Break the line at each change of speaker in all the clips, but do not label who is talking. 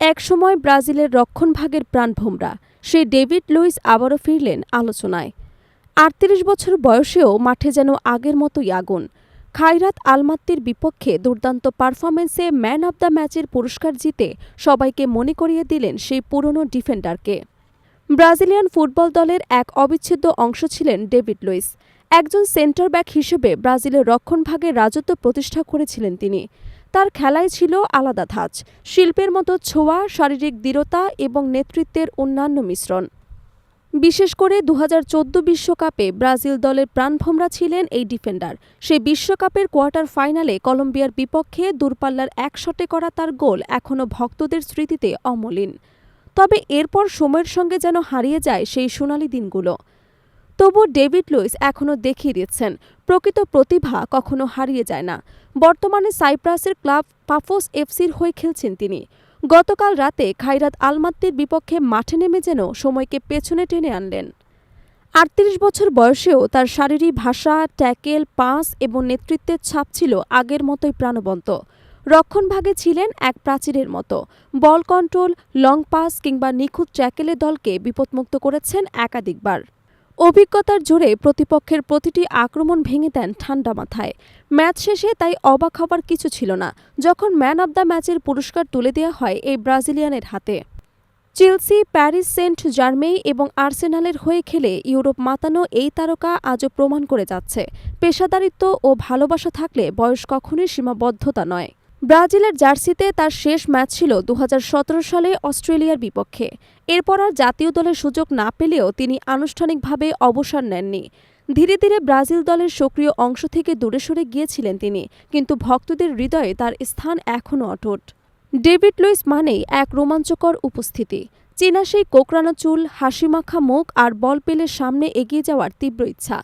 একসময় ব্রাজিলের রক্ষণভাগের প্রাণভোমরা, সেই ডেভিড লুইস আবারও ফিরলেন আলোচনায়। আটত্রিশ বছর বয়সেও মাঠে যেন আগের মতোই আগুন। খাইরাত আলমাত্তির বিপক্ষে দুর্দান্ত পারফরমেন্সে ম্যান অব দ্য ম্যাচের পুরস্কার জিতে সবাইকে মনে করিয়ে দিলেন সেই পুরনো ডিফেন্ডারকে। ব্রাজিলিয়ান ফুটবল দলের এক অবিচ্ছেদ্য অংশ ছিলেন ডেভিড লুইস। একজন সেন্টার ব্যাক হিসেবে ব্রাজিলের রক্ষণভাগের রাজত্ব প্রতিষ্ঠা করেছিলেন তিনি। তার খেলায় ছিল আলাদা ধাঁচ, শিল্পের মতো ছোঁয়া, শারীরিক দৃঢ়তা এবং নেতৃত্বের অন্যান্য মিশ্রণ। বিশেষ করে দু বিশ্বকাপে ব্রাজিল দলের প্রাণভোমরা ছিলেন এই ডিফেন্ডার। সেই বিশ্বকাপের কোয়ার্টার ফাইনালে কলম্বিয়ার বিপক্ষে দূরপাল্লার এক শটে করা তার গোল এখনও ভক্তদের স্মৃতিতে অমলিন। তবে এরপর সময়ের সঙ্গে যেন হারিয়ে যায় সেই সোনালি দিনগুলো। তবু ডেভিড লুইস এখনও দেখিয়ে দিচ্ছেন, প্রকৃত প্রতিভা কখনো হারিয়ে যায় না। বর্তমানে সাইপ্রাসের ক্লাব পাফোস এফসির হয়ে খেলছেন তিনি। গতকাল রাতে খাইরাত আলমাত্তির বিপক্ষে মাঠে নেমে যেন সময়কে পেছনে টেনে আনলেন। আটত্রিশ বছর বয়সেও তার শারীরিক ভাষা, ট্যাকেল, পাস এবং নেতৃত্বের ছাপ ছিল আগের মতোই প্রাণবন্ত। রক্ষণভাগে ছিলেন এক প্রাচীরের মতো। বল কন্ট্রোল, লং পাস কিংবা নিখুঁত ট্যাকেলে দলকে বিপদমুক্ত করেছেন একাধিকবার। অভিজ্ঞতার জোরে প্রতিপক্ষের প্রতিটি আক্রমণ ভেঙে দেন ঠান্ডা মাথায়। ম্যাচ শেষে তাই অবাক হবার কিছু ছিল না। যখন ম্যান অব দ্য ম্যাচের পুরস্কার তুলে দেওয়া হয় এই ব্রাজিলিয়ানের হাতে। চেলসি, প্যারিস সেন্ট জার্মেই এবং আর্সেনালের হয়ে খেলে ইউরোপ মাতানো এই তারকা আজও প্রমাণ করে যাচ্ছে। পেশাদারিত্ব ও ভালোবাসা থাকলে বয়স কখনোই সীমাবদ্ধতা নয়। ব্রাজিলের জার্সিতে তার শেষ ম্যাচ ছিল দু হাজার সতেরো সালে অস্ট্রেলিয়ার বিপক্ষে। এরপর আর জাতীয় দলের সুযোগ না পেলেও তিনি আনুষ্ঠানিকভাবে অবসর নেননি। ধীরে ধীরে ব্রাজিল দলের সক্রিয় অংশ থেকে দূরে সরে গিয়েছিলেন তিনি, কিন্তু ভক্তদের হৃদয়ে তার স্থান এখনও অটুট। ডেভিড লুইস মানেই এক রোমাঞ্চকর উপস্থিতি। চীনা সেই কোকড়ানো চুল, হাসিমাখা মুখ আর বল পেলে সামনে এগিয়ে যাওয়ার তীব্র ইচ্ছা।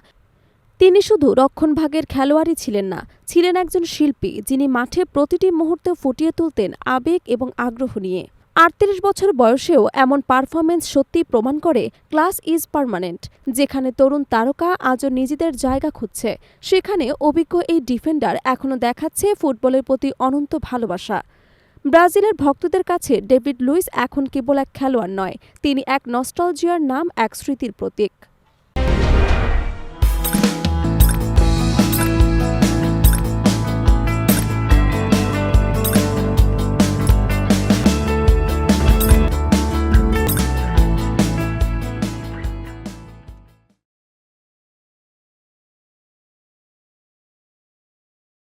তিনি শুধু রক্ষণভাগের খেলোয়াড়ই ছিলেন না, ছিলেন একজন শিল্পী যিনি মাঠে প্রতিটি মুহূর্তে ফুটিয়ে তুলতেন আবেগ এবং আগ্রহ নিয়ে। আটত্রিশ বছর বয়সেও এমন পারফরমেন্স সত্যি প্রমাণ করে ক্লাস ইজ পারমানেন্ট, যেখানে তরুণ তারকা আজও নিজেদের জায়গা খুঁজছে। সেখানে অভিজ্ঞ এই ডিফেন্ডার এখনও দেখাচ্ছে ফুটবলের প্রতি অনন্ত ভালোবাসা। ব্রাজিলের ভক্তদের কাছে ডেভিড লুইস এখন কেবল এক খেলোয়াড় নয়, তিনি এক নস্টলজিয়ার নাম, এক স্মৃতির প্রতীক।